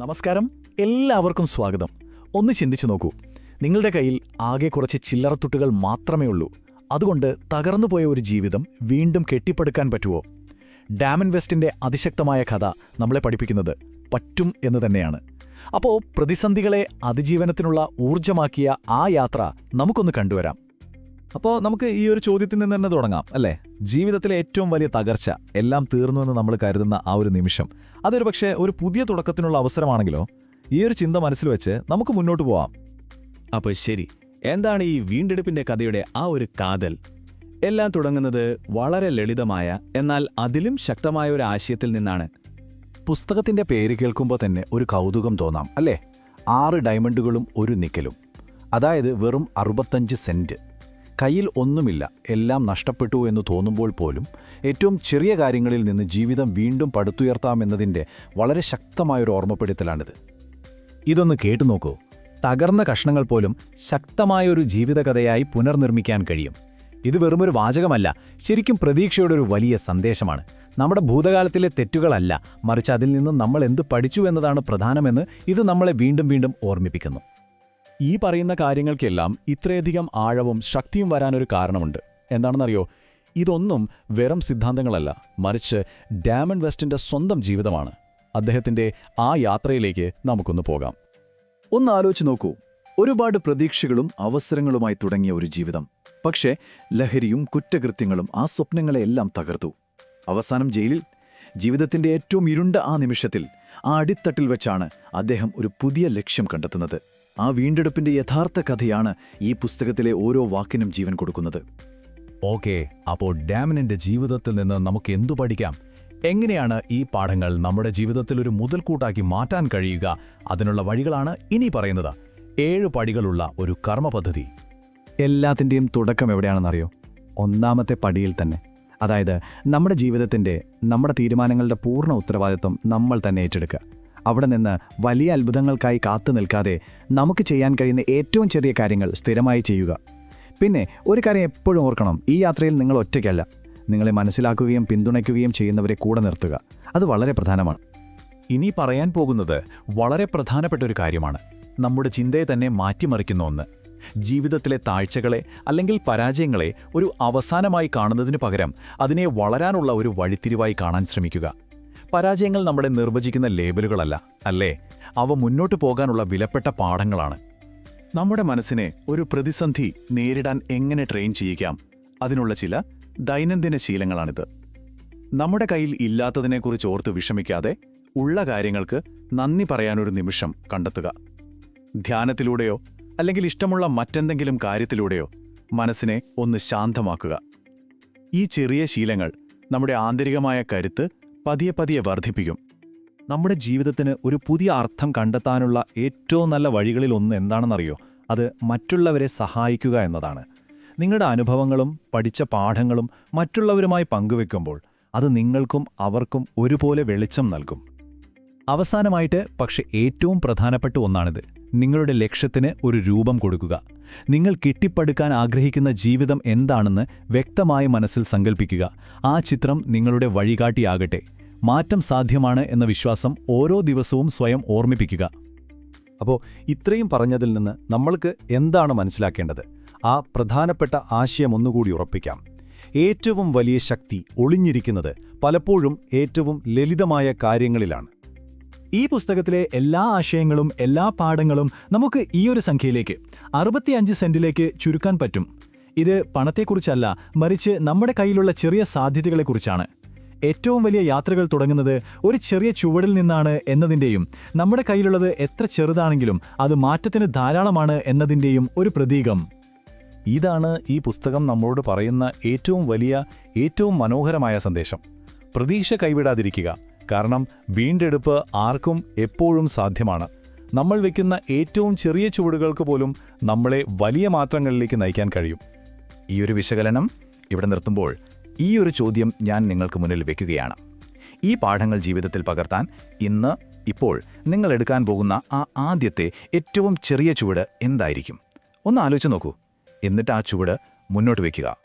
നമസ്കാരം. എല്ലാവർക്കും സ്വാഗതം. ഒന്ന് ചിന്തിച്ചു നോക്കൂ. നിങ്ങളുടെ കയ്യിൽ ആകെ കുറച്ച് ചില്ലറത്തുട്ടുകൾ മാത്രമേ ഉള്ളൂ. അതുകൊണ്ട് തകർന്നുപോയ ഒരു ജീവിതം വീണ്ടും കെട്ടിപ്പടുക്കാൻ പറ്റുമോ ഡാമൻ വെസ്റ്റിന്റെ അതിശക്തമായ കഥ നമ്മളെ പഠിപ്പിക്കുന്നത് പറ്റും എന്ന് തന്നെയാണ്. അപ്പോൾ പ്രതിസന്ധികളെ അതിജീവനത്തിനുള്ള ഊർജമാക്കിയ ആ യാത്ര നമുക്കൊന്ന് കണ്ടുവരാം. അപ്പോൾ നമുക്ക് ഈ ഒരു ചോദ്യത്തിൽ നിന്ന് തന്നെ തുടങ്ങാം അല്ലേ? ജീവിതത്തിലെ ഏറ്റവും വലിയ തകർച്ച എല്ലാം തീർന്നു എന്ന് നമ്മൾ കരുതുന്ന ആ ഒരു നിമിഷം. അതൊരു പക്ഷേ ഒരു പുതിയ തുടക്കത്തിനുള്ള അവസരമാണെങ്കിലോ? ഈ ഒരു ചിന്ത മനസ്സിൽ വെച്ച് നമുക്ക് മുന്നോട്ട് പോവാം. അപ്പോൾ ശരി. എന്താണ് ഈ വീണ്ടെടുപ്പിന്റെ കഥയുടെ ആ ഒരു കാതൽ? എല്ലാം തുടങ്ങുന്നത് വളരെ ലളിതമായ എന്നാൽ അതിലും ശക്തമായ ഒരു ആശയത്തിൽ നിന്നാണ്. പുസ്തകത്തിന്റെ പേര് കേൾക്കുമ്പോൾ തന്നെ ഒരു കൗതുകം തോന്നാം അല്ലേ? ആറ് ഡയമണ്ടുകളും ഒരു നിക്കലും. അതായത് വെറും അറുപത്തഞ്ച് സെന്റ് കയ്യിൽ ഒന്നുമില്ല എല്ലാം നഷ്ടപ്പെട്ടു എന്ന് തോന്നുമ്പോൾ പോലും ഏറ്റവും ചെറിയ കാര്യങ്ങളിൽ നിന്ന് ജീവിതം വീണ്ടും പടുത്തുയർത്താമെന്നതിന്റെ വളരെ ശക്തമായൊരു ഓർമ്മപ്പെടുത്തലാണിത്. ഇതൊന്ന് കേട്ടു നോക്കൂ. തകർന്ന കഷ്ണങ്ങൾ പോലും ശക്തമായൊരു ജീവിതകഥയായി പുനർനിർമ്മിക്കാൻ കഴിയും. ഇത് വെറുമൊരു വാചകമല്ല ശരിക്കും പ്രതീക്ഷയുടെ ഒരു വലിയ സന്ദേശമാണ്. നമ്മുടെ ഭൂതകാലത്തിലെ തെറ്റുകളല്ല മറിച്ച് അതിൽ നിന്ന് നമ്മൾ എന്ത് പഠിച്ചു എന്നതാണ് പ്രധാനമെന്ന് ഇത് നമ്മളെ വീണ്ടും വീണ്ടും ഓർമ്മിപ്പിക്കുന്നു. ഈ പറയുന്ന കാര്യങ്ങൾക്കെല്ലാം ഇത്രയധികം ആഴവും ശക്തിയും വരാനൊരു കാരണമുണ്ട്. എന്താണെന്നറിയോ? ഇതൊന്നും വെറും സിദ്ധാന്തങ്ങളല്ല. മറിച്ച് ഡാമൻ വെസ്റ്റിന്റെ സ്വന്തം ജീവിതമാണ്. അദ്ദേഹത്തിന്റെ ആ യാത്രയിലേക്ക് നമുക്കൊന്ന് പോകാം. ഒന്ന് ആലോചിച്ച് നോക്കൂ. ഒരുപാട് പ്രതീക്ഷകളും അവസരങ്ങളുമായി തുടങ്ങിയ ഒരു ജീവിതം. പക്ഷേ ലഹരിയും കുറ്റകൃത്യങ്ങളും ആ സ്വപ്നങ്ങളെയെല്ലാം തകർത്തു. അവസാനം ജയിലിൽ. ജീവിതത്തിന്റെ ഏറ്റവും ഇരുണ്ട ആ നിമിഷത്തിൽ ആ അടിത്തട്ടിൽ വെച്ചാണ് അദ്ദേഹം ഒരു പുതിയ ലക്ഷ്യം കണ്ടെത്തുന്നത്. ആ വീണ്ടെടുപ്പിന്റെ യഥാർത്ഥ കഥയാണ് ഈ പുസ്തകത്തിലെ ഓരോ വാക്കിനും ജീവൻ കൊടുക്കുന്നത്. ഓക്കെ അപ്പോൾ ഡാമിനിന്റെ ജീവിതത്തിൽ നിന്ന് നമുക്ക് എന്തു പഠിക്കാം? എങ്ങനെയാണ് ഈ പാഠങ്ങൾ നമ്മുടെ ജീവിതത്തിൽ ഒരു മുതൽക്കൂട്ടാക്കി മാറ്റാൻ കഴിയുക? അതിനുള്ള വഴികളാണ് ഇനി പറയുന്നത്. ഏഴ് പടികളുള്ള ഒരു കർമ്മപദ്ധതി. എല്ലാത്തിന്റെയും തുടക്കം എവിടെയാണെന്നറിയോ? ഒന്നാമത്തെ പടിയിൽ തന്നെ. അതായത് നമ്മുടെ ജീവിതത്തിന്റെ നമ്മുടെ തീരുമാനങ്ങളുടെ പൂർണ ഉത്തരവാദിത്വം നമ്മൾ തന്നെ ഏറ്റെടുക്കുക. അവിടെ നിന്ന് വലിയ അത്ഭുതങ്ങൾക്കായി കാത്തു നിൽക്കാതെ നമുക്ക് ചെയ്യാൻ കഴിയുന്ന ഏറ്റവും ചെറിയ കാര്യങ്ങൾ സ്ഥിരമായി ചെയ്യുക. പിന്നെ ഒരു കാര്യം എപ്പോഴും ഓർക്കണം ഈ യാത്രയിൽ നിങ്ങൾ ഒറ്റയ്ക്കല്ല. നിങ്ങളെ മനസ്സിലാക്കുകയും പിന്തുണയ്ക്കുകയും ചെയ്യുന്നവരെ കൂടെ നിർത്തുക. അത് വളരെ പ്രധാനമാണ്. ഇനി പറയാൻ പോകുന്നത് വളരെ പ്രധാനപ്പെട്ട ഒരു കാര്യമാണ്. നമ്മുടെ ചിന്തയെ തന്നെ മാറ്റിമറിക്കുന്ന ഒന്ന്. ജീവിതത്തിലെ താഴ്ചകളെ അല്ലെങ്കിൽ പരാജയങ്ങളെ ഒരു അവസാനമായി കാണുന്നതിനു പകരം അതിനെ വളരാനുള്ള ഒരു വഴിത്തിരിവായി കാണാൻ ശ്രമിക്കുക. പരാജയങ്ങൾ നമ്മളെ നിർവചിക്കുന്ന ലേബലുകളല്ല അല്ലേ? അവ മുന്നോട്ടു പോകാനുള്ള വിലപ്പെട്ട പാഠങ്ങളാണ്. നമ്മുടെ മനസ്സിനെ ഒരു പ്രതിസന്ധി നേരിടാൻ എങ്ങനെ ട്രെയിൻ ചെയ്യിക്കാം? അതിനുള്ള ചില ദൈനംദിന ശീലങ്ങളാണിത്. നമ്മുടെ കയ്യിൽ ഇല്ലാത്തതിനെക്കുറിച്ച് ഓർത്ത് വിഷമിക്കാതെ ഉള്ള കാര്യങ്ങൾക്ക് നന്ദി പറയാനൊരു നിമിഷം കണ്ടെത്തുക. ധ്യാനത്തിലൂടെയോ അല്ലെങ്കിൽ ഇഷ്ടമുള്ള മറ്റെന്തെങ്കിലും കാര്യത്തിലൂടെയോ മനസ്സിനെ ഒന്ന് ശാന്തമാക്കുക. ഈ ചെറിയ ശീലങ്ങൾ നമ്മുടെ ആന്തരികമായ കരുത്ത് പതിയെ പതിയെ വർദ്ധിപ്പിക്കും. നമ്മുടെ ജീവിതത്തിന് ഒരു പുതിയ അർത്ഥം കണ്ടെത്താനുള്ള ഏറ്റവും നല്ല വഴികളിൽ ഒന്ന് എന്താണെന്നറിയോ? അത് മറ്റുള്ളവരെ സഹായിക്കുക എന്നതാണ്. നിങ്ങളുടെ അനുഭവങ്ങളും പഠിച്ച പാഠങ്ങളും മറ്റുള്ളവരുമായി പങ്കുവെക്കുമ്പോൾ അത് നിങ്ങൾക്കും അവർക്കും ഒരുപോലെ വെളിച്ചം നൽകും. അവസാനമായിട്ട് പക്ഷെ ഏറ്റവും പ്രധാനപ്പെട്ട ഒന്നാണിത്. നിങ്ങളുടെ ലക്ഷ്യത്തിന് ഒരു രൂപം കൊടുക്കുക. നിങ്ങൾ കിട്ടിപ്പടുക്കാൻ ആഗ്രഹിക്കുന്ന ജീവിതം എന്താണെന്ന് വ്യക്തമായി മനസ്സിൽ സങ്കല്പിക്കുക ആ ചിത്രം നിങ്ങളുടെ വഴികാട്ടിയാകട്ടെ. മാറ്റം സാധ്യമാണ് എന്ന വിശ്വാസം ഓരോ ദിവസവും സ്വയം ഓർമ്മിപ്പിക്കുക. അപ്പോൾ ഇത്രയും പറഞ്ഞതിൽ നിന്ന് നമ്മൾക്ക് എന്താണ് മനസ്സിലാക്കേണ്ടത്? ആ പ്രധാനപ്പെട്ട ആശയം ഒന്നുകൂടി ഉറപ്പിക്കാം. ഏറ്റവും വലിയ ശക്തി ഒളിഞ്ഞിരിക്കുന്നത് പലപ്പോഴും ഏറ്റവും ലളിതമായ കാര്യങ്ങളിലാണ്. ഈ പുസ്തകത്തിലെ എല്ലാ ആശയങ്ങളും എല്ലാ പാഠങ്ങളും നമുക്ക് ഈ ഒരു സംഖ്യയിലേക്ക് അറുപത്തിയഞ്ച് സെന്റിലേക്ക് ചുരുക്കാൻ പറ്റും. ഇത് പണത്തെക്കുറിച്ചല്ല മറിച്ച് നമ്മുടെ കയ്യിലുള്ള ചെറിയ സാധ്യതകളെക്കുറിച്ചാണ്. ഏറ്റവും വലിയ യാത്രകൾ തുടങ്ങുന്നത് ഒരു ചെറിയ ചുവടിൽ നിന്നാണ് എന്നതിന്റെയും നമ്മുടെ കയ്യിലുള്ളത് എത്ര ചെറുതാണെങ്കിലും അത് മാറ്റത്തിന് ധാരാളമാണ് എന്നതിന്റെയും ഒരു പ്രതീകം. ഇതാണ് ഈ പുസ്തകം നമ്മളോട് പറയുന്ന ഏറ്റവും വലിയ ഏറ്റവും മനോഹരമായ സന്ദേശം. പ്രതീക്ഷ കൈവിടാതിരിക്കുക. കാരണം വീണ്ടെടുപ്പ് ആർക്കും എപ്പോഴും സാധ്യമാണ്. നമ്മൾ വയ്ക്കുന്ന ഏറ്റവും ചെറിയ ചുവടുകൾക്ക് പോലും നമ്മളെ വലിയ മാറ്റങ്ങളിലേക്ക് നയിക്കാൻ കഴിയും. ഈ ഒരു വിശകലനം ഇവിടെ നിർത്തുമ്പോൾ ഈ ഒരു ചോദ്യം ഞാൻ നിങ്ങൾക്ക് മുന്നിൽ വെക്കുകയാണ്. ഈ പാഠങ്ങൾ ജീവിതത്തിൽ പകർത്താൻ ഇന്ന് ഇപ്പോൾ നിങ്ങൾ എടുക്കാൻ പോകുന്ന ആ ആദ്യത്തെ ഏറ്റവും ചെറിയ ചുവട് എന്തായിരിക്കും? ഒന്ന് ആലോചിച്ച് നോക്കൂ. എന്നിട്ട് ആ ചുവട് മുന്നോട്ട് വയ്ക്കുക